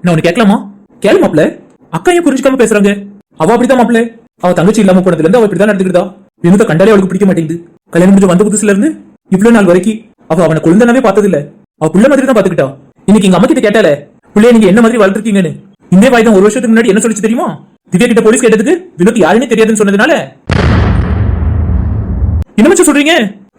மச்சான் நான் உனக்கு கேட்கலாமா? கேளு மாப்ள அக்கா ஏன் புரிஞ்சுக்காம பேசுறாங்க. அவ அப்படிதான் மாப்ள அவ தங்கச்சி இல்லாம போனதுல இருந்து அவ இப்படிதான் நடந்துக்கிட்டா விமுத கண்டாலே அவளுக்கு பிடிக்க மாட்டேங்குது. கல்யாணம் முடிஞ்சு வந்த புதுசுல இருந்து இவ்வளவு நாள் வரைக்கும் அவ அவனை குழந்தைனாவே பார்த்தது இல்ல அவ புள்ள மாதிரி தான் பாத்துக்கிட்டா இன்னைக்கு எங்க அம்மா கிட்ட கேட்டால பிள்ளைய நீங்க என்ன மாதிரி வளர்த்துருக்கீங்கன்னு? இந்த வாய்தான் ஒரு வருஷத்துக்கு முன்னாடி என்ன சொல்லிச்சு தெரியுமா? திவ்யா கிட்ட போலீஸ் கேட்டதுக்கு வினோத் யாருன்னே தெரியாதுன்னு சொன்னதுனால. என்ன மச்சான் சொல்றீங்க?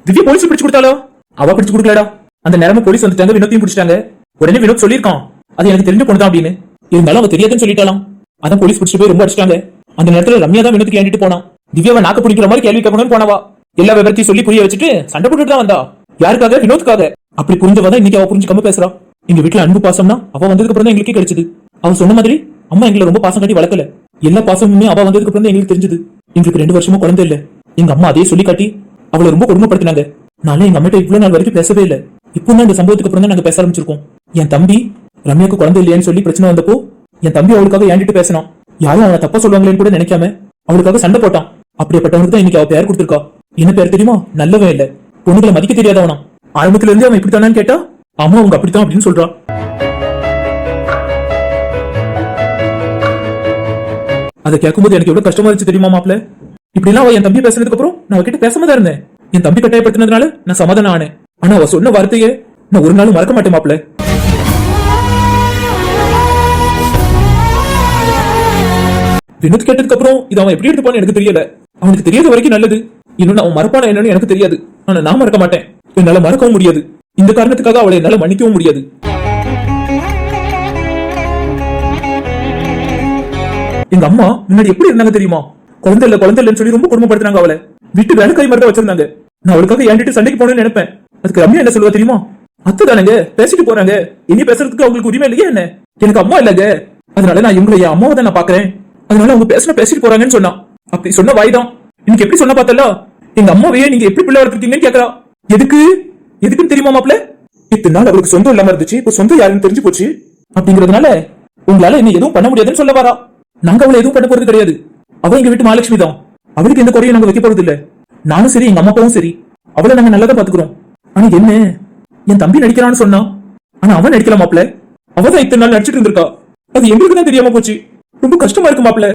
திவ்யா போலீஸ் பிடிச்சு கொடுத்தாலோ அவ பிடிச்சு கொடுக்கலடா. அந்த நேரமா போலீஸ் வந்துட்டாங்க வினோத்தையும் பிடிச்சிட்டாங்க. உடனே வினோத் சொல்லியிருக்கான். அது எனக்கு தெரிஞ்ச பொண்ணு தான் அப்படின்னு. இருந்தாலும் அவ தெரியாதுன்னு சொல்லிட்டாலாம் அதான் போலீஸ் பிடிச்சு போய் ரொம்ப அடிச்சிட்டாங்க. அந்த நேரத்துல ரம்யா தான் வினத்துக்கு ஏண்டிட்டு போனான். திவ்யாவை நாக்க பிடிக்கிற மாதிரி கேள்வி கேட்கணும்னு போனவா. எல்லா விவரத்தையும் சொல்லி புரிய வச்சுட்டு சண்டை போட்டுட்டு தான் வந்தா. யாருக்காக? வினோத்துக்காக. அப்படி புரிஞ்சவா தான் இன்னைக்கு அவ புரிஞ்சுக்காம பேசுறா. எங்க வீட்டுல அன்பு பாசம்னா அவ வந்ததுக்கு அப்புறம் தான் எங்களுக்கே கிடைச்சது. அவ சொன்ன மாதிரி அம்மா எங்களை ரொம்ப பாசம் காட்டி வளர்க்கல. எல்லா பாசமுமே அவ வந்ததுக்கு அப்புறம் தான் எங்களுக்கு தெரிஞ்சது. எங்களுக்கு ரெண்டு வருஷமா குழந்தை இல்ல. எங்க அம்மா அதே சொல்லி காட்டி அவளை ரொம்ப கொடுமைப்படுத்தினாங்க. நானே எங்க அம்மிட்ட இவ்வளவு நாள் வரைக்கும் பேசவே இல்ல. இப்போ இந்த சம்பவத்துக்கு அப்புறம் தான் நாங்க பேச ஆரம்பிச்சிருக்கோம். என் தம்பி ரம்யாக்கு குழந்தை இல்லையான்னு சொல்லி பிரச்சனை வந்தப்போ என் தம்பி அவளுக்காக ஏண்டிட்டு பேசினான். யாரும் அவனை தப்பா சொல்லுவாங்களேன்னு கூட நினைக்காம அவளுக்காக சண்டை போட்டான். அப்படிப்பட்டவனுக்கு தான் இன்னைக்கு அவ பேர் கொடுத்திருக்கா. என்ன பேர் தெரியுமா? நல்லவன் இல்ல. பொண்ணுகளை மதிக்க தெரியாதவனா? ஆரம்பத்துல இருந்து அவன் இப்படித்தானான்னு கேட்டா? அம்மா அவங்க அப்படித்தான் அப்படின்னு சொல்றான் அதை கேட்கும்போது எனக்கு எவ்வளவு கஷ்டமா இருந்துச்சு தெரியுமா மாப்பிள இப்படி எல்லாம் என் தம்பி பேசுனதுக்கு அப்புறம் நான் அவகிட்ட பேசாம தான் இருந்தேன். என் தம்பி கட்டாயப்படுத்தினதுனால நான் சமாதானம் ஆனேன். ஆனா அவ சொன்ன வார்த்தையே நான் ஒரு நாளும் மறக்க மாட்டேன் மாப்பிள்ள. வினோத் கேட்டதுக்கு அப்புறம் இது அவன் எப்படி எடுத்துப்பான்னு எனக்கு தெரியல. அவனுக்கு தெரியாத வரைக்கும் நல்லது. இன்னொன்னு அவன் மறப்பான என்னன்னு எனக்கு தெரியாது. ஆனா நான் மறக்க மாட்டேன். என்னால மறக்கவும் முடியாது. இந்த காரணத்துக்காக அவளை என்னால மன்னிக்கவும் முடியாது. எங்க அம்மா முன்னாடி எப்படி இருந்தாங்க தெரியுமா? குழந்தை இல்ல குழந்தை இல்லைன்னு சொல்லி ரொம்ப குடும்பப்படுத்துறாங்க அவளை. விட்டு வேலை கை மாதிரி தான் வச்சிருந்தாங்க. நான் அவளுக்காக ஏண்டிட்டு சண்டைக்கு போனேன்னு நினைப்பேன். அதுக்கு ரம்யா என்ன சொல்லுவா தெரியுமா? அத்தை தானங்க பேசிட்டு போறாங்க. இனி பேசுறதுக்கு அவங்களுக்கு உரிமை இல்லையா என்ன? எனக்கு அம்மா இல்லங்க. அதனால நான் இவங்களை என் அம்மாவை தான் நான் பாக்குறேன். அதனால அவங்க பேசின பேசிட்டு போறாங்கன்னு சொன்னான். அப்படி சொன்ன வாய்தான். இன்னைக்கு எப்படி சொன்ன பார்த்தல எங்க அம்மாவையே நீங்க எப்படி பிள்ளை வளர்த்துருக்கீங்கன்னு கேக்குறா. எதுக்கு? எதுக்குன்னு தெரியுமா மாப்ள இத்தனை நாள் அவருக்கு சொந்தம் இல்லாம இருந்துச்சு இப்ப சொந்தம் யாருன்னு தெரிஞ்சு போச்சு. அப்படிங்கறதுனால உங்களால என்ன எதுவும் பண்ண முடியாதுன்னு சொல்ல வரா நாங்க அவளை எதுவும் பண்ண போறது கிடையாது. அவ எங்க வீட்டு மகாலட்சுமி தான். அவளுக்கு எந்த குறையும் நாங்க வைக்க போறது இல்ல. நானும் சரி எங்க அம்மா அப்பாவும் சரி. அவளை நாங்க நல்லதா பாத்துக்கிறோம். ஆனா என்ன? என் தம்பி நடிக்கிறான்னு சொன்னான். ஆனா அவன் நடிக்கல மாப்ள அவதான் இத்தனை நாள் நடிச்சிட்டு இருந்திருக்கா. அது எங்களுக்கு தான் தெரியாம போச்சு. ரொம்ப கஷ்டமா இருக்கு மாப்பிள்ள.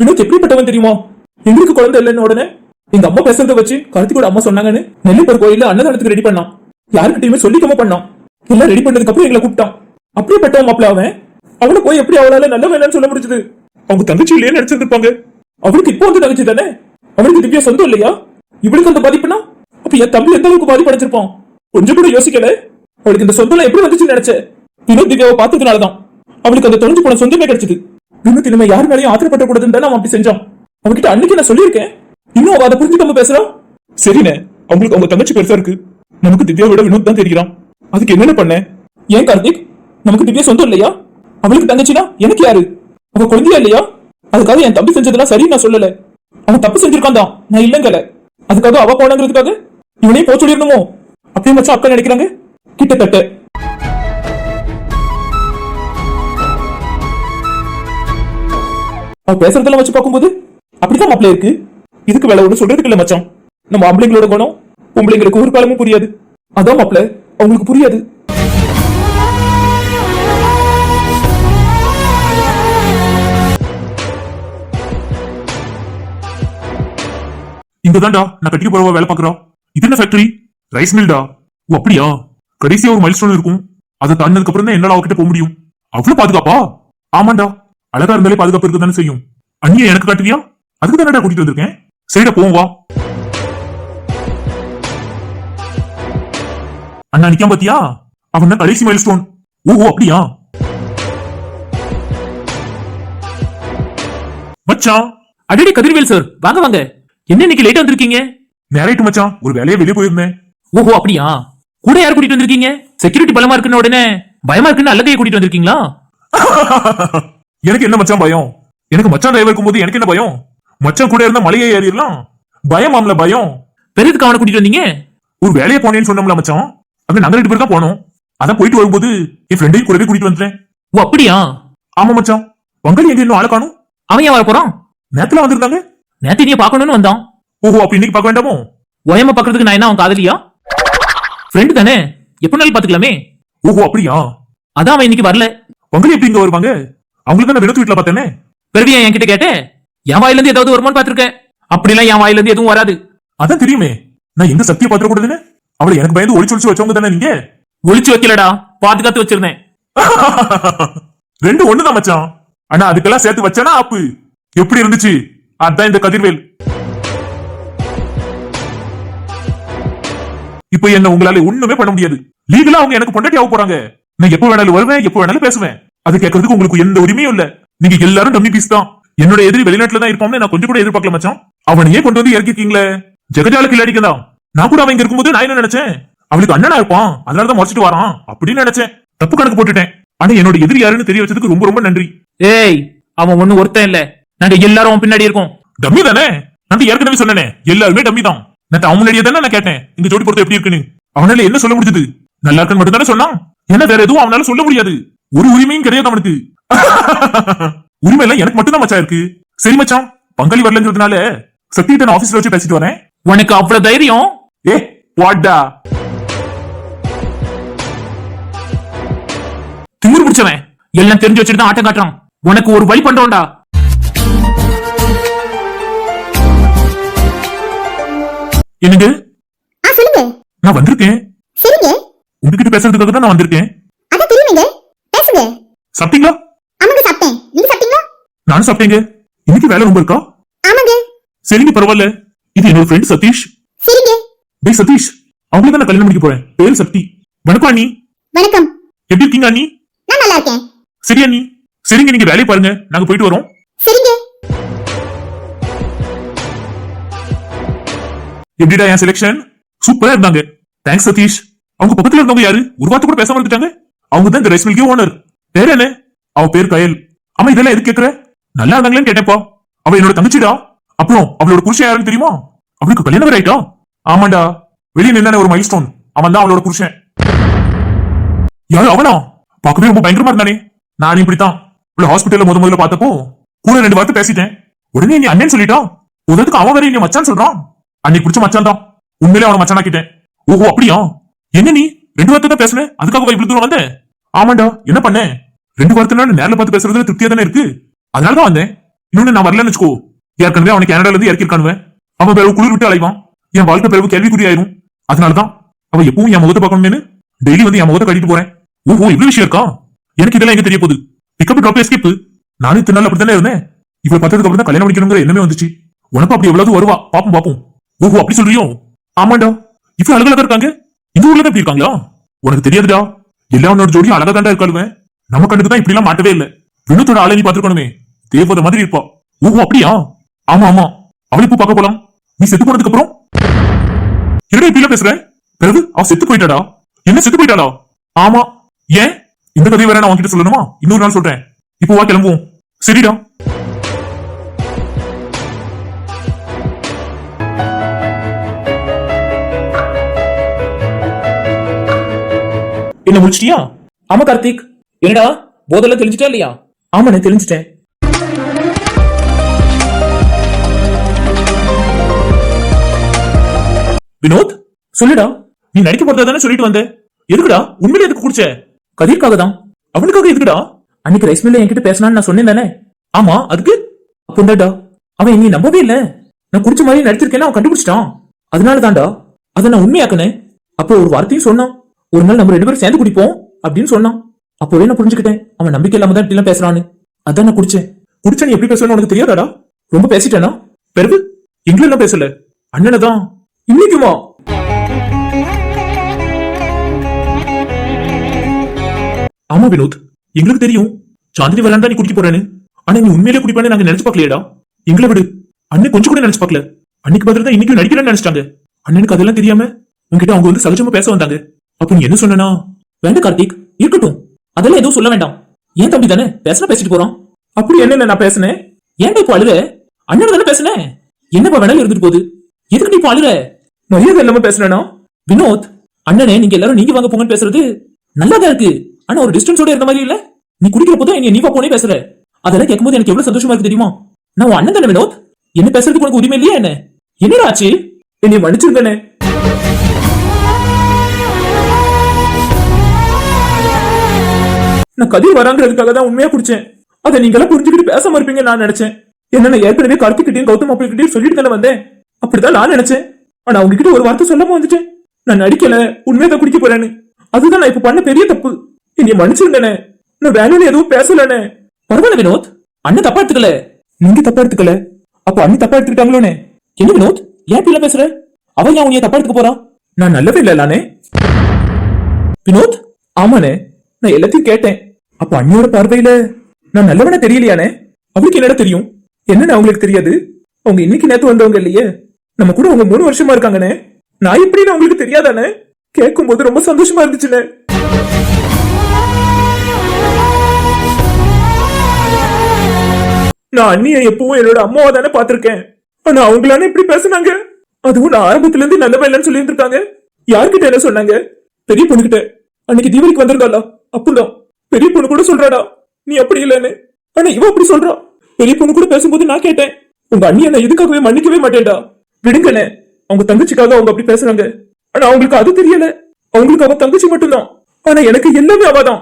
வினோத் எப்படிப்பட்டவன் தெரியுமா? எங்களுக்கு குழந்தை இல்லைன்னு உடனே எங்க அம்மா பேசுறத வச்சு கார்த்திகோட அம்மா சொன்னாங்கன்னு நெல்லிப்பர் கோயில்ல அன்னதானத்துக்கு ரெடி பண்ணான். யாருக்கிட்டயுமே சொல்லிக்காம பண்ணான். எல்லாம் ரெடி பண்ணதுக்கு அப்புறம் எங்களை கூப்பிட்டான். அப்படியேப்பட்டவன் மாப்பிள அவன். அவனை போய் எப்படி அவளால நல்ல வேணாம்னு சொல்ல முடிஞ்சது? அவங்க தங்கச்சி இல்லையே நடிச்சிருப்பாங்க அவளுக்கு இப்போ வந்து தங்கச்சி தானே? அவளுக்கு திவ்யா சொந்தம் இல்லையா? இவளுக்கு அந்த பாதிப்புனா அப்ப என் தம்பி எந்த அளவுக்கு பாதிப்பு அடைஞ்சிருப்பான் கொஞ்சம் கூட யோசிக்கல? அவளுக்கு இந்த சொந்தம் எப்படி வந்துச்சுன்னு நினைச்ச? இன்னும் திவ்யாவை பார்த்ததுனாலதான். அவளுக்கு அந்த தொலைஞ்சு போன சொந்தமே கிடைச்சது. இன்னும் இனிமே யார் மேலேயும் ஆத்திரப்பட்ட கூடாதுன்னு தானே அவன் அப்படி செஞ்சான். அவகிட்ட அன்னைக்கு நான் சொல்லியிருக்கேன். இன்னும் அவ அதை புரிஞ்சுக்காம பேசுறா? சரிண்ணே அவங்களுக்கு அவங்க தங்கச்சி பெருசா இருக்கு. நமக்கு திவ்யா விட வினோத் தான் தெரிகிறான். அதுக்கு என்னென்ன பண்ண? ஏன் கார்த்திக்? நமக்கு திவ்யா சொந்தம் இல்லையா? அவளுக்கு தங்கச்சினா எனக்கு யாரு? அவ குழந்தையா இல்லையா? அதுக்காக என் தம்பி செஞ்சதெல்லாம் சரி நான் சொல்லல. அவன் தப்பு செஞ்சிருக்கான் தான். நான் இல்லங்கல. அதுக்காக அவ போனாங்கிறதுக்காக இவனையும் போக சொல்லிடணுமோ? அப்படியே மச்சான் அக்கா நினைக்கிறாங்க. கிட்டத்தட்ட. அவன் பேசுறதெல்லாம் வச்சு பார்க்கும்போது அப்படிதான் மாப்பிள்ள இருக்கு. இதுக்கு வேலை ஒண்ணு சொல்றதுக்கு இல்ல மச்சான். நம்ம ஆம்பளைங்களோட குணம் பொம்பளைங்களுக்கு ஒரு காலமும் புரியாது. அதான் மாப்பிள்ள அவங்களுக்கு புரியாது. இங்கதான்டா நான் கட்டிக்க போறவா வேலை பாக்குறோம் இது என்ன ஃபேக்டரி ரைஸ் மில்டா ஓ அப்படியா? கடைசியா ஒரு மைல்ஸ்டோன் இருக்கும். அதை தாண்டினதுக்கு அப்புறம் தான் என்னால அவகிட்ட போக முடியும். அவ்வளவு பாதுகாப்பா? ஆமாண்டா. அழகா இருந்தாலே பாதுகாப்பு இருக்க தானே செய்யும். அண்ணியை எனக்கு காட்டுவியா? அதுக்கு தானடா கூட்டிட்டு வந்திருக்கேன்? சரிடா போவோம் வா. அண்ணா நிக்காம பாத்தியா? அவன் கடைசி மைல்ஸ்டோன் ஓஹோ அப்படியா? மச்சான். அடடே கதிர்வேல் சார் வாங்க வாங்க. என்ன இன்னைக்கு லேட்டா வந்திருக்கீங்க? நேராயிட்டு மச்சான். ஒரு வேலையை வெளியே போயிருந்தேன். ஓஹோ அப்படியா? கூட யார் கூட்டிட்டு வந்திருக்கீங்க? செக்யூரிட்டி பலமா இருக்குன்னு உடனே பயமா இருக்குன்னு அல்லகையை கூட்டிட்டு வந்திருக்கீங்களா? எனக்கு என்ன மச்சான் பயம்? எனக்கு மச்சான் டிரைவர் இருக்கும்போது எனக்கு என்ன பயம்? மச்சான் கூட இருந்தா மலையே ஏறிடலாம். பயம் ஆம்ல பயம். பெரியதுக்கு அவனை கூட்டிட்டு வந்தீங்க? ஒரு வேலையை போனேன்னு சொன்னோம்ல மச்சான். அங்க நாங்க ரெண்டு பேர் தான் போனோம். அதான் போயிட்டு வரும்போது என் ஃப்ரெண்டையும் கூடவே கூட்டிட்டு வந்துட்டேன். ஓ அப்படியா? ஆமா மச்சான். வங்காளி எங்க இன்னும் ஆளை காணும்? அவன் ஏன் வர போறான்? நேத்துல வந்திருந்தாங்க. நேத்து நீ பார்க்கணும்னு வந்தான். ஓஹோ அப்ப இன்னைக்கு பார்க்க வேண்டாமோ? ஒயம பாக்குறதுக்கு நான் என்ன அவன் காதலியா? ஃப்ரெண்டு தானே? எப்படினாலும் பாத்துக்கலாமே. ஓஹோ அப்படியா? அதான் அவன் இன்னைக்கு வரல. பங்காளி எப்படி இங்க வருவாங்க? அவங்களுக்கு நான் வினோத் வீட்டுல பார்த்தேனே. பிறவியா என்கிட்ட கேட்ட என் வாயில இருந்து ஏதாவது வருமானு பாத்திருக்கேன் அப்படிலாம் என் வாயில இருந்து எதுவும் வராது. அதான் தெரியுமே. நான் எங்க சத்திய பாத்திர கூடாதுன்னு? அவளை எனக்கு பயந்து ஒளிச்சு ஒளிச்சு வச்சவங்க தானே நீங்க? ஒளிச்சு வைக்கலடா. பாதுகாத்து வச்சிருந்தேன். ரெண்டு ஒண்ணுதான் மச்சான். ஆனா அதுக்கெல்லாம் சேர்த்து வச்சானா ஆப்பு. எப்படி இருந்துச்சு? அதான் இந்த கதிர்வேல். இப்போ என்ன உங்களால ஒண்ணுமே பண்ண முடியாது. லீகலா அவங்க எனக்கு பொண்டாட்டி ஆக போறாங்க. நான் எப்ப வேணாலும் வருவேன் எப்ப வேணாலும் பேசுவேன். அது கேட்கறதுக்கு உங்களுக்கு எந்த உரிமையும் இல்ல. நீங்க எல்லாரும் டம்மி பீஸ் தான். என்னோட எதிரி வெளிநாட்டுல தான் இருப்பான்னு நான் கொஞ்சம் கூட எதிர்பார்க்கல மச்சான். அவனையே கொண்டு வந்து இறக்கிருக்கீங்களே. ஜெகஜால கில்லாடிக்கு தான் நான் கூட அவன் இங்க இருக்கும்போது நான் என்ன நினைச்சேன்? அவளுக்கு அண்ணனா இருப்பான். அதனாலதான் முறைச்சிட்டு வரான். அப்படின்னு நினைச்சேன். தப்பு கணக்கு போட்டுட்டேன். ஆனா என்னோட எதிரி யாருன்னு தெரிய வச்சதுக்கு ரொம்ப ரொம்ப நன்றி. ஏய் அவன் ஒண்ணு ஒருத்தன் இல்ல. நாங்க எல்லாரும் பின்னாடி இருக்கோம். டம்மி தானே? நான் ஏற்கனவே சொன்னேனே எல்லாருமே டம்மி தான். நான் அவன் முன்னாடியே தானே நான் கேட்டேன் இந்த ஜோடி பொறுத்த எப்படி இருக்குன்னு? அவனால என்ன சொல்ல முடிஞ்சது? நல்லா இருக்குன்னு மட்டும் தானே சொன்னான். என்ன வேற எதுவும் அவனால சொல்ல முடியாது. ஒரு உரிமையும் கிடையாது அவனுக்கு. உரிமை எல்லாம் எனக்கு மட்டும் தான் மச்சான் இருக்கு. சரி மச்சான் பங்காளி வரலங்கிறதுனால சத்தியிட்ட நான் ஆபீஸ்ல வச்சு பேசிட்டு வரேன். உனக்கு அவ்வளவு தைரியம்? ஏ வாடா. திமிரு பிடிச்சவன். எல்லாம் தெரிஞ்சு வச்சுட்டு தான் ஆட்டம் காட்டுறான். உனக்கு ஒரு வழி பண்றோம்டா. என்னங்க ஆ சொல்லுங்க. நான் வந்திருக்கேன். சரிங்க உங்ககிட்ட பேசுறதுக்காக தான் நான் வந்திருக்கேன். அதான் தெரியுமேங்க. பேசுங்க. சாப்பிட்டீங்களா? ஆமாங்க சாப்பிட்டேன். நீங்க சாப்பிட்டீங்களா? நானும் சாப்பிட்டேங்க. இன்னைக்கு வேலை ரொம்ப இருக்கா? ஆமாங்க. சரிங்க பரவாயில்ல. இது என்னோட ஃப்ரெண்ட் சதீஷ். சரிங்க. டேய் சதீஷ். அவங்களுக்கு தான் நான் கல்யாணம் பண்ணிக்க போறேன். பேரு சக்தி. வணக்கம் அண்ணி. வணக்கம். எப்படி இருக்கீங்க அண்ணி? நான் நல்லா இருக்கேன். சரி அண்ணி. சரிங்க நீங்க வேலையை பாருங்க. நாங்க போயிட்டு வரோம். எப்படிடா என் செலெக்ஷன் சூப்பரா இருந்தாங்க. தேங்க்ஸ் சதீஷ் அவங்க பக்கத்துல இருந்தவங்க யாரு? ஒரு வார்த்தை கூட பேசாம இருந்துட்டாங்க? அவங்க தான் இந்த ரைஸ் மில்கே ஓனர் பேர் என்ன? அவ பேர் கயல். ஆமா இதெல்லாம் எதுக்கு கேக்குற? நல்லா இருந்தாங்களேன்னு கேட்டேப்பா அவ என்னோட தங்கச்சிடா. அப்புறம் அவளோட புருஷன் யாருன்னு தெரியுமா? அவளுக்கு கல்யாணம் வேற ஆயிட்டா? ஆமாண்டா. வெளியே நின்னானே ஒரு மைல்ஸ்டோன் அவன் தான் அவளோட புருஷன். யாரு அவனா? பார்க்கவே ரொம்ப பயங்கரமா இருந்தானே. நான் இப்படித்தான். இவ்வளவு ஹாஸ்பிட்டல்ல முத முதல்ல பார்த்தப்போ கூட ரெண்டு வார்த்தை பேசிட்டேன். உடனே நீ அண்ணன் சொல்லிட்டான் உதத்துக்கு அவன் வேற நீ மச்சான் சொல்றான். அன்னைக்கு பிடிச்ச மச்சான் தான். உண்மையிலே அவன மச்சானாக்கிட்டேன் ஓஹோ அப்படியா? என்ன நீ? ரெண்டு வார்த்தை தான் பேசுன? அதுக்காக இவ்வளவு தூரம் வந்தேன் ஆமாண்டா என்ன பண்ண? ரெண்டு வார்த்தை நேரில் பார்த்து பேசுறதுல திருப்தியா தானே இருக்கு? அதனால தான் வந்தேன். இன்னொன்னு நான் வரலன்னு வச்சுக்கோ. ஏற்கனவே அவனுக்கு கனடால இருந்து இறக்கிருக்கானுவேன் அவன் பிறகு குளிர் விட்டு அலைவான். என் வாழ்க்கை பிறகு கேள்விக்குறியாயிரும். அதனாலதான் அவன் எப்பவும் என் முகத்தை பார்க்கணும்னு டெய்லி வந்து என் முகத்தை கட்டிட்டு போறேன். ஓஹோ இவ்வளவு விஷயம் இருக்கா? எனக்கு இதெல்லாம் எங்க தெரிய போகுது பிக்கப் ட்ராப் எஸ்கேப் நானும் இத்தனை நாள் அப்படித்தானே இருந்தேன். இவ்வளவு பார்த்ததுக்கு அப்புறம் தான் கல்யாணம் முடிக்கணுங்கிற எண்ணமே வந்துச்சு. உனக்கு அப்படி எவ்வளவு வருவா? பாப்போம் பாப்போம். ஓஹோ அப்படி சொல்றியோ? ஆமாண்டா. இவ்வளவு அழகழகா இருக்காங்க. இந்த ஊர்ல தான் இப்படி இருக்காங்களா? உனக்கு தெரியாதுடா. எல்லா உன்னோட ஜோடியும் அழகா தாண்டா இருக்காளுவேன் நம்ம கண்டுக்கு தான் இப்படி எல்லாம் மாட்டவே இல்ல. வினத்தோட ஆளை நீ பாத்துக்கணுமே தேவத மாதிரி இருப்பா. ஓஹோ அப்படியா? ஆமா ஆமா. அவளை இப்போ பார்க்க போலாம். நீ செத்து போனதுக்கு அப்புறம்? என்னடா இப்படி பேசுற? பிறகு அவ செத்து போயிட்டாடா. என்ன செத்து போயிட்டாடா ஆமா. ஏன்? இந்த கதையை வேற நான் உன்கிட்ட சொல்லணுமா? இன்னொரு நாள் சொல்றேன். இப்போ வா கிளம்புவோம். சரிடா. என்ன முடிச்சிட்டியா? ஆமா கார்த்திக். என்னடா போதெல்லாம் தெளிஞ்சிட்டா இல்லையா? ஆமா நான் தெளிஞ்சிட்டேன். வினோத் சொல்லுடா. நீ நடிக்க போறதா தானே சொல்லிட்டு வந்த? எதுக்குடா? உண்மையில எதுக்கு குடிச்ச? கதிர்க்காக தான். அவனுக்காக எதுக்குடா? அன்னைக்கு ரைஸ் மில்ல என்கிட்ட பேசினான்னு நான் சொன்னேன் தானே? ஆமா அதுக்கு? அப்போண்டாடா அவன் நீ நம்பவே இல்ல. நான் குடிச்ச மாதிரி நடிச்சிருக்கேன்னு அவன் கண்டுபிடிச்சிட்டான். அதனால தான்டா அதை நான் உண்மையாக்குனேன். அப்போ ஒரு வார்த்தையும் சொன்னான். ஒரு நாள் நம்ம ரெண்டு பேரும் சேர்ந்து குடிப்போம் அப்படின்னு சொன்னான். அப்போவே நான் புரிஞ்சுக்கிட்டேன். அவன் நம்பிக்கை இல்லாம தான் இப்படிலாம் பேசுறான்னு. அதான் நான் குடிச்சேன். குடிச்சா நீ எப்படி பேசணும்னு உனக்கு தெரியாதாடா? ரொம்ப பேசிட்டேனா? பிறகு எங்களெல்லாம் பேசல? அண்ணனை தான். இன்னைக்குமா? ஆமா வினோத் எங்களுக்கு தெரியும். சாந்தினி வரலான் நீ குடிக்க போறேன்னு. ஆனா நீ உண்மையிலே குடிப்பான்னு நாங்க நினைச்சு பார்க்கலையடா. எங்களை விடு. அண்ணன் கொஞ்சம் கூட நினைச்சு பார்க்கல. அன்னைக்கு பதில் தான் இன்னைக்கு நடிக்கிறேன்னு நினைச்சிட்டாங்க. அண்ணனுக்கு அதெல்லாம் தெரியாம உன்கிட்ட அவங்க வந்து சகஜமா பேச வந்தாங்க. அப்ப நீ என்ன சொன்னா வேண்டாம் கார்த்திக். இருக்கட்டும். அதெல்லாம் எதுவும் சொல்ல வேண்டாம். ஏன் தம்பி தானே? பேசினா பேசிட்டு போறோம் அப்படி என்ன நான் பேசினேன் ஏன்டா இப்போ அழுற? அண்ணன் தானே பேசினேன் என்னப்பா வேணாலும் இருந்துட்டு போகுது. எதுக்கு நீ இப்போ அழுற? மரியாதை இல்லாம பேசுனா வினோத் அண்ணனே நீங்க எல்லாரும் நீங்க வாங்க போங்கன்னு பேசுறது நல்லாதான் இருக்கு. ஆனா ஒரு டிஸ்டன்ஸோட இருந்த மாதிரி இல்ல? நீ குடிக்கிற போதும் என்ன நீ போனே பேசுற. அதெல்லாம் கேட்கும்போது எனக்கு எவ்வளவு சந்தோஷமா இருக்கு தெரியுமா? நான் உன் அண்ணன் தானே வினோத்? என்ன பேசுறதுக்கு உனக்கு உரிமை இல்லையா என்ன? என்னடா ஆச்சு? என்னை மன்னிச்சிருந்தனே நான் கதிர் வராங்கிறதுக்காக தான் உண்மையா குடிச்சேன். அதை நீங்களாம் புரிஞ்சுக்கிட்டு பேசாம இருப்பீங்க நான் நினைச்சேன். என்ன நான் ஏற்கனவே கார்த்திக்கிட்டையும் கௌதம் அப்பள்கிட்டயும் சொல்லிட்டு தானே வந்தேன். அப்படிதான் நான் நினைச்சேன். ஆனா உங்ககிட்ட ஒரு வார்த்தை சொல்லாம வந்துட்டேன். நான் நடிக்கல உண்மையை குடிக்க போறேன்னு. அதுதான் நான் இப்ப பண்ண பெரிய தப்பு. என்னைய மன்னிச்சிருந்தேனே நான் வேணும்னு எதுவும் பேசலண்ணே. பரவாயில்ல வினோத் அண்ணன் தப்பா எடுத்துக்கல. நீங்க தப்பா எடுத்துக்கல. அப்ப அண்ணி தப்பா எடுத்துக்கிட்டாங்களோனே என்ன வினோத் ஏன் பிள்ளை பேசுற? அவன் ஏன் உன்னைய தப்பா எடுத்துக்க போறான் நான் நல்லவே இல்லானே வினோத் ஆமாண்ணே. நான் எல்லாத்தையும் கேட்டேன். அப்ப அண்ணியோட பார்வையில நான் நல்லவனா தெரியலையானே? அவருக்கு என்னடா தெரியும்? என்னன்னு அவங்களுக்கு தெரியாது? அவங்க இன்னைக்கு நேத்து வந்தவங்க இல்லையே? நம்ம கூட அவங்க மூணு வருஷமா இருக்காங்கண்ணே நான் எப்படின்னு அவங்களுக்கு தெரியாதானே? கேட்கும் போது ரொம்ப சந்தோஷமா இருந்துச்சுண்ணே நான் அண்ணிய எப்பவும் என்னோட அம்மாவை தானே பாத்திருக்கேன் ஆனா அவங்களானே இப்படி பேசுனாங்க? அதுவும் நான் ஆரம்பத்துல இருந்து நல்லவன் இல்லைன்னு சொல்லி இருந்திருக்காங்க யார்கிட்ட என்ன சொன்னாங்க? பெரிய பொண்ணுகிட்ட. அன்னைக்கு தீபாவளிக்கு வந்திருந்தாளா? அப்பதான். பெரிய பொண்ணு கூட சொல்றாடா. நீ அப்படி இல்லைன்னு. ஆனா இவ அப்படி சொல்றா. பெரிய பொண்ணு கூட பேசும்போது நான் கேட்டேன். உங்க அண்ணி என்ன இதுக்காகவே மன்னிக்கவே மாட்டேன்டா. விடுங்கண்ணே அவங்க தங்கச்சிக்காக அவங்க அப்படி பேசுறாங்க. ஆனா அவங்களுக்கு அது தெரியல. அவங்களுக்கு அவ தங்கச்சி மட்டும்தான். ஆனா எனக்கு எல்லாமே அவதான்.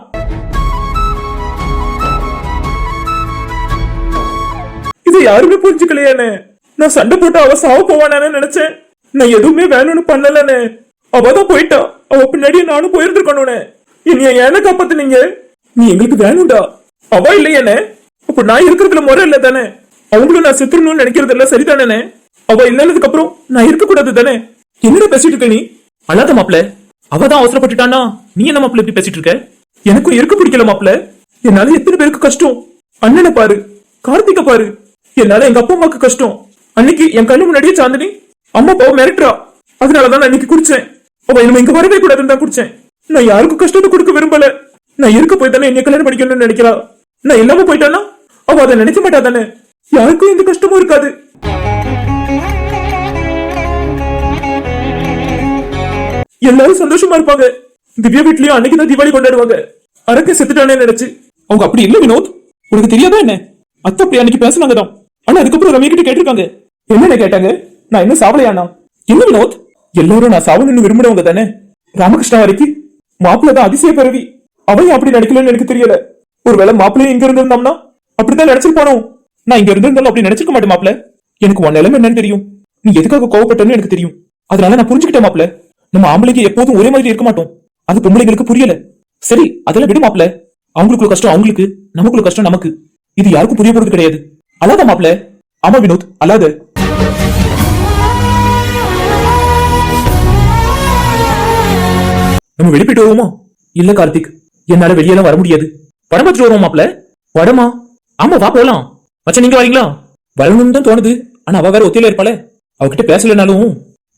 இதை யாருமே புரிஞ்சுக்கலையானே நான் சண்டை போட்டு அவ சாவ போவானே நினைச்சேன். நான் எதுவுமே வேணும்னு பண்ணலன்னு. அவதான் போயிட்டா. அவ பின்னாடியே நானும் போயிருந்திருக்கணும்னே. என்னைய ஏன காப்பாத்துனீங்க? நீ எங்களுக்கு வேணும்டா. அவ இல்லையானே? அப்ப நான் இருக்கிறதுல முறை இல்ல தானே? அவங்களும் நான் செத்துறணும்னு நினைக்கிறது எல்லாம் சரிதானே அவ இல்லைன்னதுக்கு அப்புறம் நான் இருக்க கூடாது தானே? என்னடா பேசிட்டு இருக்க நீ? அழாத மாப்ள அவதான் அவசரப்பட்டுட்டானா? நீ என்ன மாப்ள இப்படி பேசிட்டு இருக்க? எனக்கும் இருக்க பிடிக்கல மாப்ள என்னால எத்தனை பேருக்கு கஷ்டம்? அண்ணனை பாரு. கார்த்திக பாரு. என்னால எங்க அப்பா அம்மாக்கு கஷ்டம். அன்னைக்கு என் கண்ணு முன்னாடியே சாந்தினி. அம்மா அப்பாவை மிரட்டுறா. அதனாலதான் நான் இன்னைக்கு குடிச்சேன். அவ இனிமே இங்க வரவே கூடாதுன்னு தான் குடிச்சேன். நான் யாருக்கும் கஷ்டத்தை கொடுக்க விரும்பல. நான் இருக்க போய் தானே என்னை கல்யாணம் படிக்கணும்னு நினைக்கிறா. நான் இல்லாம போயிட்டானா? அவ அதை நினைக்க மாட்டா தானே. யாருக்கும் எந்த கஷ்டமும் இருக்காது. எல்லாரும் சந்தோஷமா இருப்பாங்க. திவ்யா வீட்லயும் அன்னைக்குதான் தீபாவளி கொண்டாடுவாங்க. அரக்க செத்துட்டானே நினைச்சு. அவங்க அப்படி இல்ல வினோத். உனக்கு தெரியாதா என்ன? அத்தை அப்படி அன்னைக்கு பேசுனாங்க தான் ஆனா அதுக்கப்புறம் ரம்யா கிட்ட கேட்டிருக்காங்க. என்னென்ன கேட்டாங்க? நான் இன்னும் சாவலையானா என்ன வினோத் எல்லாரும் நான் சாவணும்னு விரும்புறவங்க தானே. ராமகிருஷ்ணா வரைக்கும் மாப்பிள்ள தான் அதிசய பிறவி. அவன் அப்படி நடிக்கலன்னு எனக்கு தெரியல. ஒருவேளை மாப்பிள்ளையும் இங்க இருந்திருந்தோம்னா அப்படிதான் நினைச்சிருப்பானோ நான் இங்க இருந்திருந்தாலும் அப்படி நினைச்சிருக்க மாட்டேன் மாப்பிள்ள. எனக்கு உன் நிலைமை என்னன்னு தெரியும். நீ எதுக்காக கோவப்பட்டன்னு எனக்கு தெரியும். அதனால நான் புரிஞ்சுக்கிட்டேன் மாப்பிள்ள. நம்ம ஆம்பளைக்கு எப்போதும் ஒரே மாதிரி இருக்க மாட்டோம். அது பொம்பளைங்களுக்கு புரியல. சரி அதெல்லாம் விடு மாப்பிள்ள. அவங்களுக்குள்ள கஷ்டம் அவங்களுக்கு நமக்குள்ள கஷ்டம் நமக்கு. இது யாருக்கும் புரிய போறது கிடையாது. அல்லாத மாப்பிள்ள. ஆமா வினோத் அல்லாத நம்ம வெளிப்பிட்டு வருவோமா? இல்ல கார்த்திக். என்னால வெளியெல்லாம் வர முடியாது. படம் பார்த்துட்டு வருவோம் மாப்பிள்ள படமா ஆமா வா போலாம். மச்சான் நீங்க வரீங்களா? வரணும்னு தான் தோணுது. ஆனா அவ வேற ஒத்தியில இருப்பாளே. அவகிட்ட பேசலனாலும்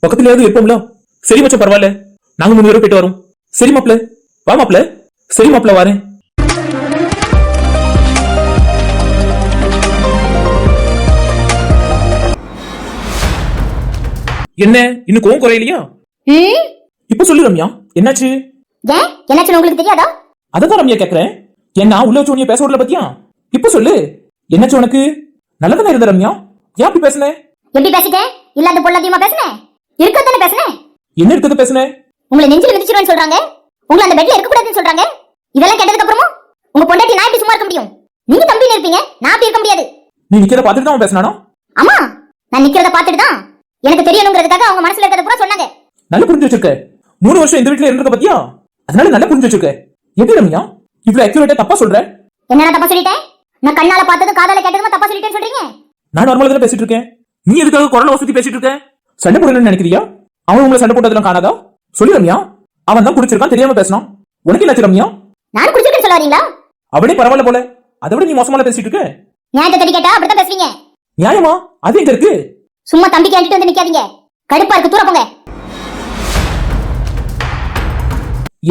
பக்கத்துலயாவது இருப்போம்ல. சரி மச்சான் பரவாயில்ல. நாங்க மூணு பேரும் போயிட்டு வரோம். சரி மாப்பிள்ள வா மாப்பிள்ள சரி மாப்பிள்ள வரேன். என்ன? இன்னும் கோவம் குறையலையா? இப்ப சொல்லு ரம்யா. என்னாச்சு? ஏன் என்னாச்சுன்னு உங்களுக்கு தெரியாதா? அதான் ரம்யா கேக்குறேன். என்ன உள்ள வச்சு உன்னைய பேச விடல பத்தியா? இப்ப சொல்லு. என்னாச்சு உனக்கு? நல்லதானே இருந்த ரம்யா? ஏன் அப்படி பேசுன? எப்படி பேசிட்டேன் இல்லாத பொல்லாதியமா பேசுனேன் இருக்கத்தானே பேசுனேன் என்ன இருக்கிறது பேசுன? உங்களை நெஞ்சில மிதிச்சிருவேன்னு சொல்றாங்க. உங்களை அந்த பெட்ல இருக்க கூடாதுன்னு சொல்றாங்க. இதெல்லாம் கேட்டதுக்கு அப்புறமும் உங்க பொண்டாட்டி நான் எப்படி சும்மா இருக்க முடியும்? நீங்க தம்பியில இருப்பீங்க. நான் அப்படி இருக்க முடியாது. நீ நிக்கிறத பார்த்துட்டு தான் பேசினானோ? ஆமா. நான் நிக்கிறத பார்த்துட்டு தான். எனக்கு தெரியணுங்கிறதுக்காக அவங்க மனசுல இருக்கிறத பூரா சொன்னாங்க. நல்லா புரிஞ்சு வச்சிருக்க. மூணு வருஷம் இந்த வீட்டுல இருந்திருக்க பத்தியா? அதனால நல்லா புரிஞ்சு வச்சிருக்க. எப்படி ரம்யா இவ்வளவு அக்யூரேட்டா தப்பா சொல்ற? என்ன நான் தப்பா சொல்லிட்டேன் நான் கண்ணால பார்த்ததும் காதால கேட்டதும் தப்பா சொல்லிட்டேன்னு சொல்றீங்க? நான் நார்மலா தானே பேசிட்டு இருக்கேன். நீ எதுக்காக குரல வசதி பேசிட்டு இருக்க? சண்டை போடணும்னு நினைக்கிறியா? அவன் உங்களை சண்டை போட்டதெல்லாம் காணாதா? சொல்லு ரம்யா. அவன் தான் குடிச்சிருக்கான் தெரியாம பேசினான். உனக்கு என்னாச்சு ரம்யா? நான் குடிச்சிருக்கேன்னு சொல்ல வரீங்களா அவனே பரவாயில்ல போல. அதை விட நீ மோசமால பேசிட்டு இருக்க. நியாயத்தை தட்டி கேட்டா அப்படித்தான் பேசுவீங்க. நியாயமா? அது எங்க இருக்கு? சும்மா தம்பி கேட்டுட்டு வந்து நிக்காதீங்க. கடுப்பா இருக்கு தூர போங்க.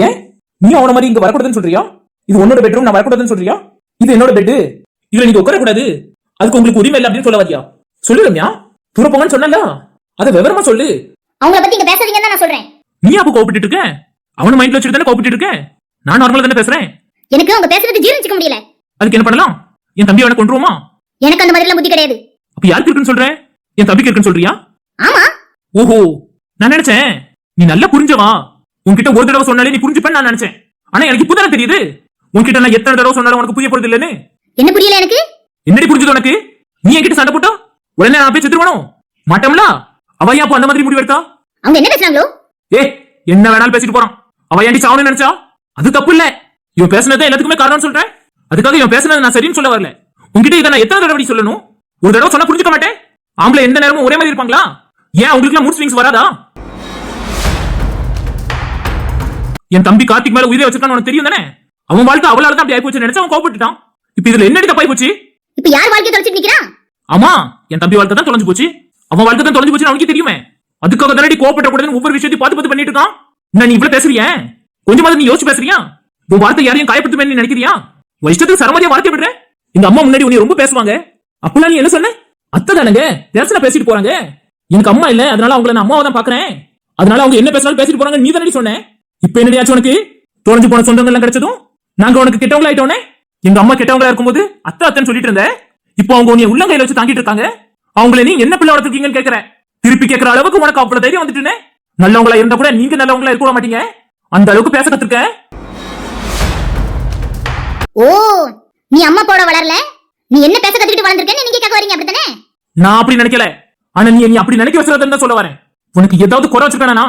ஏன்? நீ அவன மாதிரி இங்க வரக்கூடாதுன்னு சொல்றியா? இது உன்னோட பெட்ரூம் நான் வரக்கூடாதுன்னு சொல்றியா? இது என்னோட பெட் இதுல நீங்க உட்கார கூடாது அதுக்கு உங்களுக்கு உரிமை இல்லை அப்படின்னு சொல்ல வரியா? சொல்லு ரம்யா. தூர போங்கன்னு சொன்னல அதை விவரமா சொல்லு. அவங்கள பத்தி இங்க பேசாதீங்கன்னு நான் சொல்றேன். நீ அப்ப கோபிட்டு இருக்க? அவன மைண்ட்ல வச்சுட்டு தானே கோபிட்டு இருக்க? நான் நார்மலா தானே பேசுறேன். எனக்கு அவங்க பேசுறது ஜீரணிச்சுக்க முடியல. அதுக்கு என்ன பண்ணலாம்? என் தம்பி அவனை கொண்டுருவோமா எனக்கு அந்த மாதிரிலாம் புத்தி கிடையாது. அப்ப யாருக்கு இருக்குன்னு சொல்றேன் என் தம்பிக்கு இருக்குன்னு சொல்றியா? ஆமா. ஓஹோ. நான் நினைச்சேன். நீ நல்லா புரிஞ்சவா? உன்கிட்ட ஒரு தடவை சொன்னாலே நீ புரிஞ்சுப்பேன்னு நான் நினைச்சேன். ஆனா எனக்கு இப்பதானே தெரியுது? உன்கிட்ட நான் எத்தனை தடவை சொன்னாலும் உனக்கு புரிய போறது இல்லைன்னு? என்ன புரியல எனக்கு? என்னடி புரிஞ்சது உனக்கு? நீ என்கிட்ட சண்டை போட்டா? உடனே நான் போய் செத்துருவானோ? மாட்டோம்ல? அவ ஏன் அப்போ அந்த மாதிரி முடிவு எடுத்தா? அவங்க என்ன பேசுறாங்களோ? ஏ என்ன வேணாலும் பேசிட்டு போறான். அவ ஏன்டி சாவணும்னு நினைச்சா? அது தப்பு இல்ல. இவன் பேசுனதே எல்லாத்துக்குமே காரணம்னு சொல்றேன். அதுக்காக இவன் பேசுனது நான் சரின்னு சொல்ல வரல. உன்கிட்ட இதை நான் எத்தனை தடவை சொல்லணும்? ஒரு தடவை சொன்னா புரிஞ்சுக்க மாட்டேன்? ஆம்பளை எந்த நேரமும் ஒரே மாதிரி இருப்பாங்களா? ஏன் உங்களுக்கு மூட் ஸ்விங்ஸ் வராதா? என் தம்பி கார்த்திக் மேல உயிரை வச்சிருக்கான்னு உனக்கு தெரியும் தானே? அவன் வாழ்க்கை அவளால தான் அப்படி ஆயிப்போச்சு நினைச்சு அவன் கோவப்பட்டுட்டான். இப்ப இதுல என்னடி தப்பாய் போச்சு இப்ப யார் வாழ்க்கைய தொலைச்சிட்டு நிக்கிறான் ஆமா என் தம்பி வாழ்க்கை தான் தொலைஞ்சு போச்சு. அவன் வாழ்க்கை தான் தொலைஞ்சு போச்சு அவனுக்கு தெரியுமே. அதுக்காக தானடி கோவப்பட்ட கூடாதுன்னு ஒவ்வொரு விஷயத்தையும் பார்த்து பார்த்து பண்ணிட்டு இருக்கான். என்ன நீ இவ்வளவு பேசுறிய? கொஞ்சமாவது நீ யோசிச்சு பேசுறியா? உன் வார்த்தை யாரையும் காயப்படுத்துமே நினைக்கிறியா? உன் இஷ்டத்துக்கு சரமதியா வார்த்தை விடுற எங்க அம்மா முன்னாடி உன்னை ரொம்ப பேசுவாங்க. அப்பெல்லாம் நீ என்ன சொன்ன? அத்தை தானங்க பேசல பேசிட்டு போறாங்க. எனக்கு அம்மா இல்ல அதனால அவங்கள நான் அம்மாவை தான் பாக்குறேன். அதனால அவங்க என்ன பேசினாலும் பேசிட்டு போறாங்க நீ தானடி சொன்ன. இப்ப என்னடியாச்சும் உனக்கு? தொலைஞ்சு போன சொந்தங்கள் எல்லாம் கிடைச்சதும்? நாங்க உனக்கு கெட்டவங்களா ஆயிட்டோனே எங்க அம்மா கெட்டவங்களா இருக்கும்போது அத்தை அத்தைன்னு சொல்லிட்டு இருந்த? இப்போ அவங்க உன்னை உள்ளங்கையில வச்சு தாங்கிட்டு இருக்காங்க? அவங்கள நீ என்ன பிள்ளை வளர்த்துருக்கீங்கன்னு கேக்குற? திருப்பி கேக்குற அளவுக்கு உனக்கு அவ்வளவு தைரியம் வந்துட்டுனே? நல்லவங்களா இருந்தா கூட நீங்க நல்லவங்களா இருக்க மாட்டீங்க. அந்த அளவுக்கு பேச கத்துருக்க ஓ நீ அம்மா போட வளரல? நீ என்ன பேச கத்துக்கிட்டு வளர்ந்துருக்கேன்னு நீங்க கேட்க வரீங்க அப்படித்தானே? நான் அப்படி நினைக்கல. ஆனா நீ நீ அப்படி நினைக்க வச்சுறதுன்னு தான் சொல்ல வரேன். உனக்கு ஏதாவது குறை வச்சிருக்கானா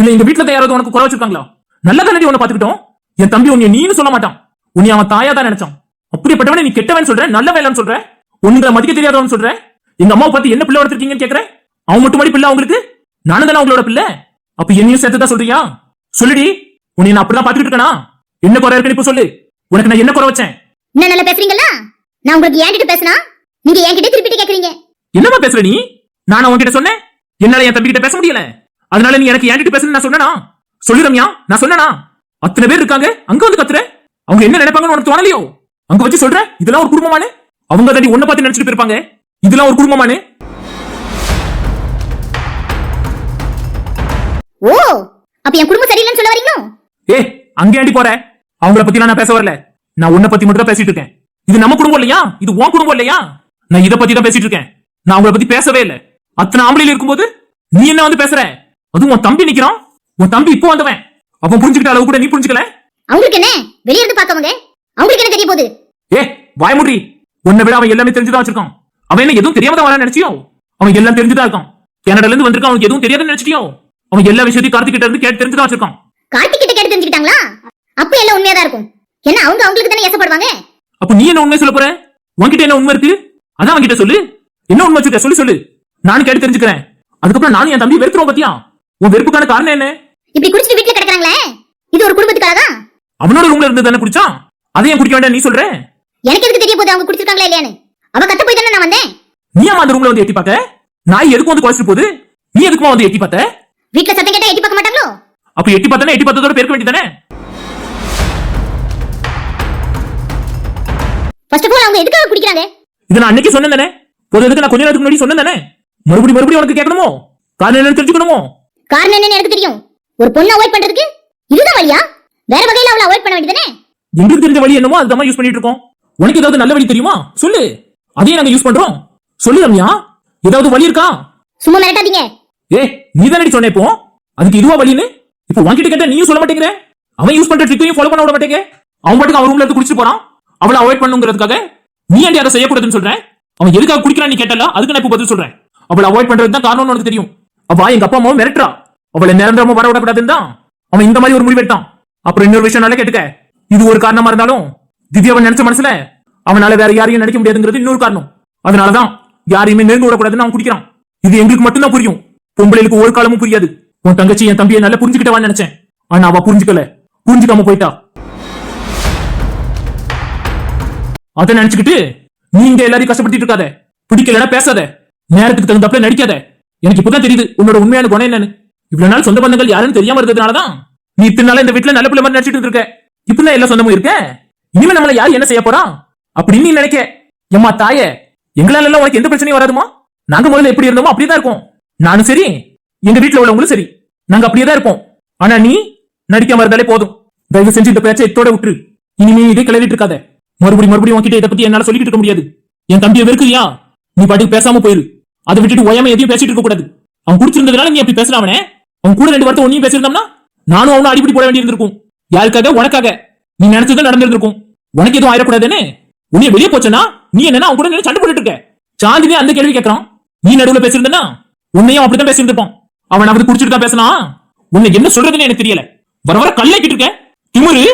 இல்ல எங்க வீட்டுல யாராவது உனக்கு குறை வச்சிருக்காங்களா? நல்ல கண்ணடி உன்னை பாத்துக்கிட்டோம் என் தம்பி உன்னை நீன்னு சொல்ல மாட்டான். உன்னை அவன் தாயா தான் நினைச்சான். அப்படிப்பட்டவனை நீ கெட்டவன் சொல்ற நல்ல வேலைன்னு சொல்ற? ஒன்றை மதிக்க தெரியாதவன் சொல்ற? எங்க அம்மாவை பார்த்து என்ன பிள்ளை வளர்த்துருக்கீங்கன்னு கேக்குறேன் அவன் மட்டும் மாதிரி பிள்ளை அவங்களுக்கு? நானும் தானே அவங்களோட பிள்ளை? அப்ப என்னையும் சேர்த்து தான் சொல்றியா? சொல்லுடி உன்னை நான் அப்படிதான் பாத்துக்கிட்டு இருக்கேனா? என்ன குறை இருக்குன்னு இப்ப சொல்லு. உனக்கு நான் என்ன குறை வச்சேன்? என்ன நல்லா பேசுறீங்களா? நான் உங்களுக்கு ஏன்கிட்ட பேசினா? நீங்க என்கிட்ட திருப்பிட்டு கேக்குறீங்க. என்னமா பேசுற நீ? நான் உன்கிட்ட சொன்னேன்? என்னால என் தம்பி கிட்ட பேச முடியல. அதனால நீ எனக்கு என்கிட்ட பேசணும்னு நான் சொன்னனா? சொல்லு ரம்யா நான் சொன்னனா? அத்தனை பேர் இருக்காங்க அங்க வந்து கத்துற. அவங்க என்ன நினைப்பாங்கன்னு உனக்கு தோணலையோ? அங்க வச்சு சொல்ற இதெல்லாம் ஒரு குடும்பமானு? அவங்க தாண்டி உன்னை பார்த்து நினைச்சிட்டு போயிருப்பாங்க. இதெல்லாம் ஒரு குடும்பமானு? ஓ அப்ப என் குடும்பம் சரியில்லைன்னு சொல்ல வரீங்களோ? ஏ அங்கே ஆண்டி போற? அவங்கள பத்தி நான் பேச வரல. நான் உன்னை பத்தி மட்டும் தான் பேசிட்டு இருக்கேன். இது நம்ம குடும்பம் இல்லையா? இது உன் குடும்பம் இல்லையா? நான் இத பத்தி தான் பேசிட்டு இருக்கேன். நான் அவங்கள பத்தி பேசவே இல்ல. அத்தனை ஆம்பளையில இருக்கும்போது நீ என்ன வந்து பேசுற? அதுவும் உன் தம்பி நிக்கிறான்? உன் தம்பி இப்போ வந்தவன். அவன் புரிஞ்சுக்கிட்ட அளவு கூட நீ புரிஞ்சுக்கல? அவங்களுக்கு என்ன? வெளிய இருந்து பாக்கவங்க அவங்களுக்கு என்ன தெரிய போகுது? ஏ வாயமுடி உன்னை விட அவன் எல்லாமே தெரிஞ்சுதான் வச்சிருக்கான். அவன் என்ன எதுவும் தெரியாம தான் வரான்னு நினைச்சியோ? அவன் எல்லாம் தெரிஞ்சுதான் இருக்கான். கனடால இருந்து வந்திருக்கான் அவனுக்கு எதுவும் தெரியாதுன்னு நினைச்சிட்டியோ? அவன் எல்லா விஷயத்தையும் கார்த்திக் கிட்ட இருந்து கேட்டு தெரிஞ்சுதான் வச்சிருக்கான். கார்த்திக் கிட்ட கேட்டு தெரிஞ்சுக்கிட்டாங்களா? அப்ப எல்லாம் உண்மையா இருக்கும். ஏன்னா அவங்க அவங்களுக்கு தானே ஏசப்படுவாங்க? அப்ப நீ என்ன உண்மை சொல்ல போற? உன்கிட்ட என்ன உண்மை இருக்கு? அதான் அவன்கிட்ட சொல்லு. என்ன உண்மை வச்சிருக்க? சொல்லி சொல்லு. நானும் கேட்டு தெரிஞ்சுக்கிறேன். அதுக்கப்புறம் நானும் என் தம்பி வெறுத்துறோம் பத்தியா? உன் வெறுப்புக்கான காரணம் என்ன? இப்படி குடிச்சிட்டு வீட்டுல கிடக்குறாங்களே? இது ஒரு குடும்பத்துக்காக தான் அவனோட ரூம்ல இருந்து தானே குடிச்சான் அதையும் குடிக்க வேண்டாம் நீ சொல்ற? எனக்கு எதுக்கு தெரிய போகுது? அவங்க குடிச்சிருக்காங்களா இல்லையான்னு? அவ கத்த போய் தானே நான் வந்தேன்? நீ ஏன் அந்த ரூம்ல வந்து எட்டி பார்த்த? நாய் எதுக்கும் வந்து குறைச்சிட்டு போகுது? நீ எதுக்குமா வந்து எட்டி பார்த்த? வீட்டுல சத்தம் கேட்டா எட்டி பார்க்க மாட்டாங்களோ? அப்ப எட்டி பார்த்தா எட்டி பார்த்ததோட பேர்க்க வேண்டியதானே ஃபர்ஸ்ட் ஆஃப் ஆல் அவங்க எதுக்காக குடிக்கிறாங்க? இதை நான் அன்னைக்கு சொன்னேன் தானே. ஒரு இதுக்கு நான் கொஞ்ச நேரத்துக்கு முன்னாடி சொன்னேன் தானே. மறுபடியும் மறுபடியும் உனக்கு கேட்கணுமோ? காரணம் என்னன்னு தெரிஞ்சுக்கணுமோ? காரணம் என்னன்னு எனக்கு தெரியும். ஒரு பொண்ணை அவாய்ட் பண்றதுக்கு இதுதான் வழியா? வேற வகையில அவளை அவாய்ட் பண்ண வேண்டியதானே எங்களுக்கு தெரிஞ்ச வழி என்னமோ அதுதான் யூஸ் பண்ணிட்டு இருக்கோம். உனக்கு ஏதாவது நல்ல வழி தெரியுமா? சொல்லு. அதையும் நாங்க யூஸ் பண்றோம். சொல்லு ரம்யா. ஏதாவது வழி இருக்கா? சும்மா மிரட்டாதீங்க. ஏ நீ தானடி சொன்ன இப்போ? அதுக்கு இதுவா வழின்னு? இப்போ உன்கிட்ட கேட்டா நீயும் சொல்ல மாட்டேங்கிற? அவன் யூஸ் பண்ற ட்ரிக்கையும் ஃபாலோ பண்ண விட மாட்டேங்க. அவன் பாட்டுக்கு அவன் ரூம்ல இருந்து குடிச்சிட்டு போறான். அவளை அவாய்ட் பண்ணுங்கிறதுக்காக நீ ஏன்டி அதை செய்யக்கூடாதுன்னு சொல்றேன் அவன் எதுக்காக குடிக்கிறான் நீ கேட்டல? அதுக்கு நான் இப்போ பதில் சொல்றேன். அவளை அவாய்ட் பண்றது தான் காரணம்னு உனக்கு தெரியும். அவ எங்க அப்பா அம்மாவும் மிரட்டுறா. அவளை நிரந்தரமா வர விடக்கூடாதுன்னு தான் அவன் இந்த மாதிரி ஒரு முடிவு எடுத்தான். அப்புறம் இன்னொரு விஷயம் நல்லா கேட்டுக்க. இது ஒரு காரணமா இருந்தாலும் திவ்யாவை நினைச்ச மனசுல அவனால வேற யாரையும் நினைக்க முடியாதுங்கிறது இன்னொரு காரணம். அதனாலதான் யாரையுமே நெருங்க விடக்கூடாதுன்னு அவன் குடிக்கிறான். இது எங்களுக்கு மட்டும்தான் புரியும். பொம்பளைகளுக்கு ஒரு காலமும் புரியாது. உன் தங்கச்சி என் தம்பியை நல்லா புரிஞ்சுக்கிட்டவான்னு நினைச்சேன். ஆனா அவ புரிஞ்சுக்கல. புரிஞ்சுக்காம போயிட்டா. அதை நினைச்சுக்கிட்டு நீங்க எல்லாரையும் கஷ்டப்படுத்திட்டு இருக்காத. பிடிக்கலன்னா பேசாத. நேரத்துக்கு தகுந்தாப்புல நடிக்காத. எனக்கு இப்பதான் தெரியுது உன்னோட உண்மையான குணம் என்னன்னு. இவ்வளவு நாள் சொந்த பந்தங்கள் யாருன்னு தெரியாம இருக்கிறதுனாலதான் நீ இத்தனை நாள் இந்த வீட்டுல நல்ல பிள்ளை மாதிரி நடிச்சிட்டு இருக்க. இப்பதான் எல்லா சொந்தமும் இருக்க? இனிமே நம்மள யார் என்ன செய்ய போறான் அப்படின்னு நீ நினைக்க. எம்மா தாயே எங்களால எல்லாம் உனக்கு எந்த பிரச்சனையும் வராதுமா? நாங்க முதல்ல எப்படி இருந்தோமோ அப்படியே தான் இருக்கோம். நானும் சரி எங்க வீட்டுல உள்ளவங்களும் சரி. நாங்க அப்படியே தான் இருப்போம். ஆனா நீ நடிக்காம இருந்தாலே போதும். தயவு செஞ்சு இந்த பேச்சை இத்தோட விட்டுரு. இனிமே இதே கிளறிட்டு இருக்காத. மறுபடியும் மறுபடியும் உன்கிட்ட இதை பத்தி என்னால சொல்லிட்டு இருக்க முடியாது. என் தம்பியை வெறுக்குறியா? நீ பாட்டுக்கு பேசாம போயிரு. அதை விட்டுட்டு ஒயாம எதையும் பேசிட்டு இருக்க கூடாது. அவன் குடிச்சிருந்ததுனால நீ அப்படி பேசுறாவனே அவன். கூட ரெண்டு வார்த்தை ஒன்னையும் பேசியிருந்தோம்னா நானும் அவனும் அடிப்படி போட வேண்டியிருந்திருக்கும். யாருக்காக? உனக்காக. நீ நினைச்சதும் நடந்திருந்திருக்கும். உனக்கு எதுவும் ஆயிடக்கூடாதுன்னு? உன்னைய வெளியே போச்சனா நீ என்னன்னா அவன் கூட சண்டை போட்டுட்டு இருக்க. சாந்தினி அந்த கேள்வி கேட்கறான் நீ நடுவுல பேசியிருந்தனா உன்னையும் அப்படித்தான் பேசியிருந்திருப்பான். அவன் அவன் குடிச்சிட்டு தான் பேசினா? உன்னை என்ன சொல்றதுன்னு எனக்கு தெரியல. வர வர கல்லாக்கிட்டு இருக்க. திமுரு.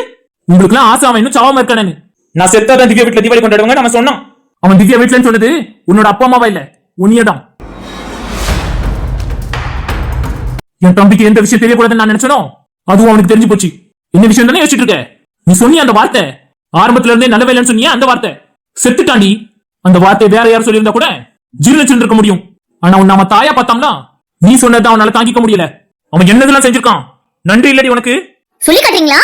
உங்களுக்கு ஆசை அவன் இன்னும் சாவாம இருக்கானு நான் செத்தாதான் திவ்யா வீட்டுல தீபாவளி கொண்டாடுவாங்க நம்ம சொன்னோம் அவன் திவ்யா வீட்டுலன்னு சொன்னது உன்னோட அப்பா அம்மாவா இல்ல? உன்னியதான் என் தம்பிக்கு எந்த விஷயம் தெரியக்கூடாதுன்னு நான் நினைச்சனோ? அதுவும் அவனுக்கு தெரிஞ்சு போச்சு. என்ன விஷயம் தானே யோசிச்சுட்டு இருக்க? நீ சொன்னிய அந்த வார்த்தை? ஆரம்பத்துல இருந்தே நல்ல வேலைன்னு சொன்னியா அந்த வார்த்தை? செத்துட்டாண்டி. அந்த வார்த்தை வேற யாரும் சொல்லியிருந்தா கூட ஜீர்ணிச்சுட்டு இருக்க முடியும். ஆனா உன்னை அவன் தாயா பார்த்தான்னா நீ சொன்னதை அவனால தாங்கிக்க முடியல. அவன் என்னதெல்லாம் செஞ்சிருக்கான்? நன்றி இல்லடி உனக்கு. சொல்லி காட்டுறீங்களா?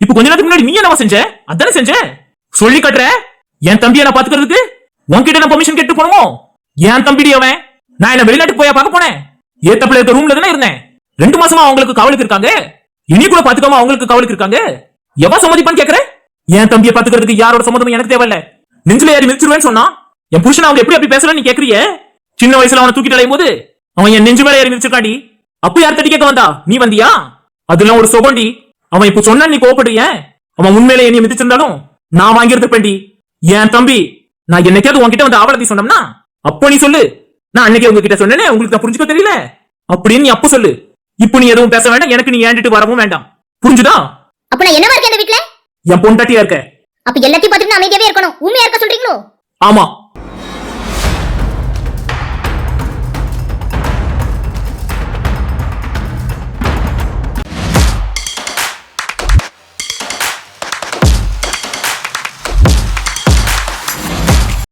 இப்ப கொஞ்ச நேரத்துக்கு முன்னாடி நீ என்னவா செஞ்ச? அதானே செஞ்ச? சொல்லி காட்டுற? என் தம்பியை நான் பாத்துக்கிறதுக்கு உன்கிட்ட நான் பெர்மிஷன் கேட்டு போனோமோ என் தம்பிடி அவன்? நான் என்ன வெளிநாட்டுக்கு போய் பார்க்க போனேன். ஏத்தப்புல இருக்க ரூம்ல தானே இருந்தேன். ரெண்டு மாசமா அவங்களுக்கு கவலுக்கு இருக்காங்க. இனி கூட பாத்துக்காம அவங்களுக்கு கவலுக்கு இருக்காங்க. எவன் சம்மதிப்பான்னு கேக்குற? என் தம்பியை பாத்துக்கிறதுக்கு யாரோட சம்மதமும் எனக்கு தேவையில்ல. நெஞ்சில ஏறி மிதிச்சிருவேன்னு சொன்னா என் புருஷன் அவங்க எப்படி அப்படி பேசுறான்னு நீ கேக்குறிய? சின்ன வயசுல அவனை தூக்கிட்டு அலையும் போது அவன் என் நெஞ்சு மேல ஏறி மிதிச்சிருக்காண்டி அப்ப யார் தட்டி கேட்க வந்தா? நீ வந்தியா? அதெல்லாம் ஒரு சுகண்டி. அவன் இப்ப சொன்ன நீ கோவப்படுறிய அவன் உண்மையில என்னை மிதிச்சிருந்தாலும் நான் வாங்கியிருந்திருப்பேன்டி. என் தம்பி நான் என்னைக்காவது உன்கிட்ட வந்து ஆவலத்தி சொன்னோம்னா அப்போ நீ சொல்லு. நான் அன்னைக்கு உங்ககிட்ட சொன்னேனே உங்களுக்கு நான் புரிஞ்சுக்க தெரியல? அப்படின்னு நீ அப்போ சொல்லு. இப்போ நீ எதுவும் பேச வேண்டாம் எனக்கு நீ ஏண்டிட்டு வரவும் வேண்டாம். புரிஞ்சுதா? அப்ப நான் என்னவா இருக்கேன் வீட்ல? என் பொண்டாட்டியா இருக்க. அப்ப எல்லாத்தையும் பார்த்துட்டு நான் அமைதியாவே இருக்கணும். உண்மையா இருக்க சொல்றீங்களோ? ஆமா.